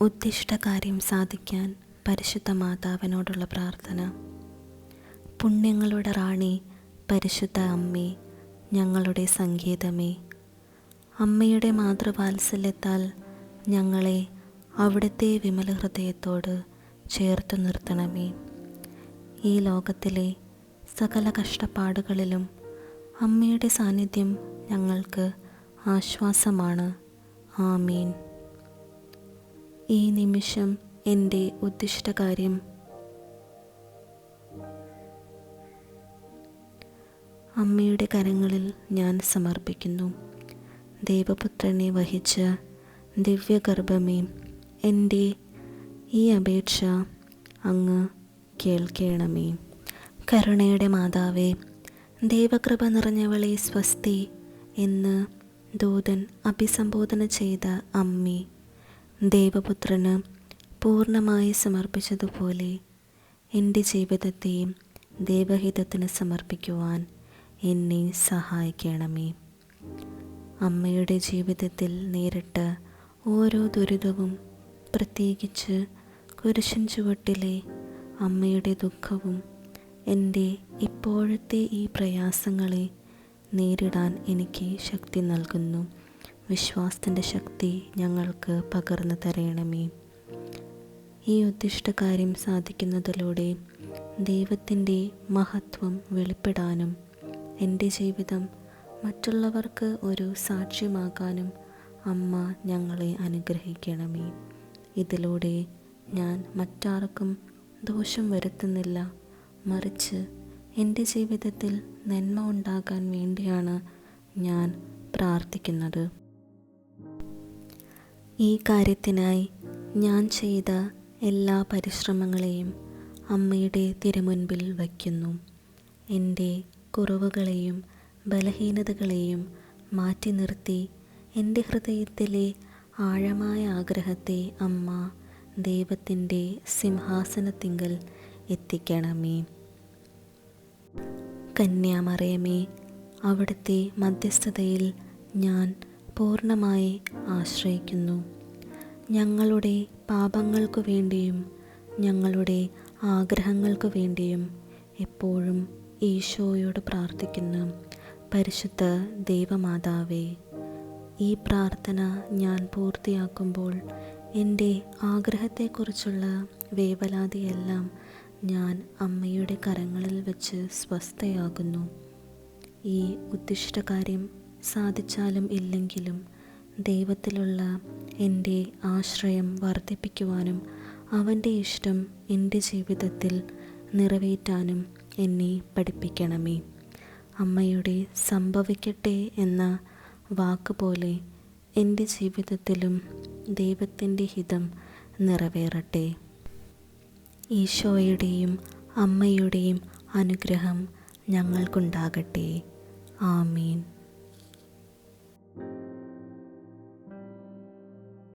ഉദ്ദിഷ്ട കാര്യം സാധിക്കാൻ പരിശുദ്ധ മാതാവിനോടുള്ള പ്രാർത്ഥന. പുണ്യങ്ങളുടെ റാണി പരിശുദ്ധ അമ്മേ ഞങ്ങളുടെ സംഗീതമേ അമ്മയുടെ മാതൃവാത്സല്യത്താൽ ഞങ്ങളെ അവിടുത്തെ വിമല ഹൃദയത്തോട് ചേർത്ത് നിർത്തണമേ. ഈ ലോകത്തിലെ സകല കഷ്ടപ്പാടുകളിലും അമ്മയുടെ സാന്നിധ്യം ഞങ്ങൾക്ക് ആശ്വാസമാണ്. ആമീൻ. ഈ നിമിഷം എന്റെ ഉദ്ദിഷ്ടകാര്യം അമ്മയുടെ കരങ്ങളിൽ ഞാൻ സമർപ്പിക്കുന്നു. ദേവപുത്രനെ വഹിച്ച ദിവ്യഗർഭമേ എന്റെ ഈ അപേക്ഷ അങ്ങ് കേൾക്കണമേ. കരുണയുടെ മാതാവേ ദേവകൃപ നിറഞ്ഞവളെ സ്വസ്തി എന്ന് ദൂതൻ അഭിസംബോധന ചെയ്ത അമ്മി ദേവപുത്രന് പൂർണമായി സമർപ്പിച്ചതുപോലെ എന്റെ ജീവിതത്തെയും ദേവഹിതത്തിന് സമർപ്പിക്കുവാൻ എന്നെ സഹായിക്കണമേ. അമ്മയുടെ ജീവിതത്തിൽ നേരിട്ട ഓരോ ദുരിതവും പ്രത്യേകിച്ച് കുരിശൻ ചുവട്ടിലെ അമ്മയുടെ ദുഃഖവും എന്റെ ഇപ്പോഴത്തെ ഈ പ്രയാസങ്ങളെ നേരിടാൻ എനിക്ക് ശക്തി നൽകുന്നു. വിശ്വാസത്തിന്റെ ശക്തി ഞങ്ങൾക്ക് പകർന്നു തരണമേ. ഈ ഉദ്ദിഷ്ട കാര്യം സാധിക്കുന്നതിലൂടെ ദൈവത്തിന്റെ മഹത്വം വെളിപ്പെടാനും എന്റെ ജീവിതം മറ്റുള്ളവർക്ക് ഒരു സാക്ഷ്യമാകാനും അമ്മ ഞങ്ങളെ അനുഗ്രഹിക്കണമേ. ഇതിലൂടെ ഞാൻ മറ്റാർക്കും ദോഷം വരുത്തുന്നില്ല. മറിച്ച് എന്റെ ജീവിതത്തിൽ നന്മ ഉണ്ടാകാൻ വേണ്ടിയാണ് ഞാൻ പ്രാർത്ഥിക്കുന്നത്. ഈ കാര്യത്തിനായി ഞാൻ ചെയ്ത എല്ലാ പരിശ്രമങ്ങളെയും അമ്മയുടെ തിരുമുൻപിൽ വയ്ക്കുന്നു. എന്റെ കുറവുകളെയും ബലഹീനതകളെയും മാറ്റി നിർത്തി എന്റെ ഹൃദയത്തിലെ ആഴമായ ആഗ്രഹത്തെ അമ്മ ദൈവത്തിന്റെ സിംഹാസനത്തിങ്കൽ എത്തിക്കണമേ. കന്യാമറിയമേ അവിടുത്തെ മധ്യസ്ഥതയിൽ ഞാൻ പൂർണമായി ആശ്രയിക്കുന്നു. ഞങ്ങളുടെ പാപങ്ങൾക്കു വേണ്ടിയും ഞങ്ങളുടെ ആഗ്രഹങ്ങൾക്കു വേണ്ടിയും എപ്പോഴും ഈശോയോട് പ്രാർത്ഥിക്കുന്നു. പരിശുദ്ധ ദൈവമാതാവേ ഈ പ്രാർത്ഥന ഞാൻ പൂർത്തിയാക്കുമ്പോൾ എന്റെ ആഗ്രഹത്തെക്കുറിച്ചുള്ള വേവലാതിയെല്ലാം ഞാൻ അമ്മയുടെ കരങ്ങളിൽ വെച്ച് സ്വസ്ഥയാകുന്നു. ഈ ഉദ്ദിഷ്ടകാര്യം സാധിച്ചാലും ഇല്ലെങ്കിലും ദൈവത്തിലുള്ള എന്റെ ആശ്രയം വർദ്ധിപ്പിക്കുവാനും അവന്റെ ഇഷ്ടം എന്റെ ജീവിതത്തിൽ നിറവേറ്റാനും എന്നെ പഠിപ്പിക്കണമേ. അമ്മയുടെ സംഭവിക്കട്ടെ എന്ന വാക്ക് പോലെ എന്റെ ജീവിതത്തിലും ദൈവത്തിന്റെ ഹിതം നിറവേറട്ടെ. ഈശോയുടെയും അമ്മയുടെയും അനുഗ്രഹം ഞങ്ങൾക്കുണ്ടാകട്ടെ. ആമീൻ.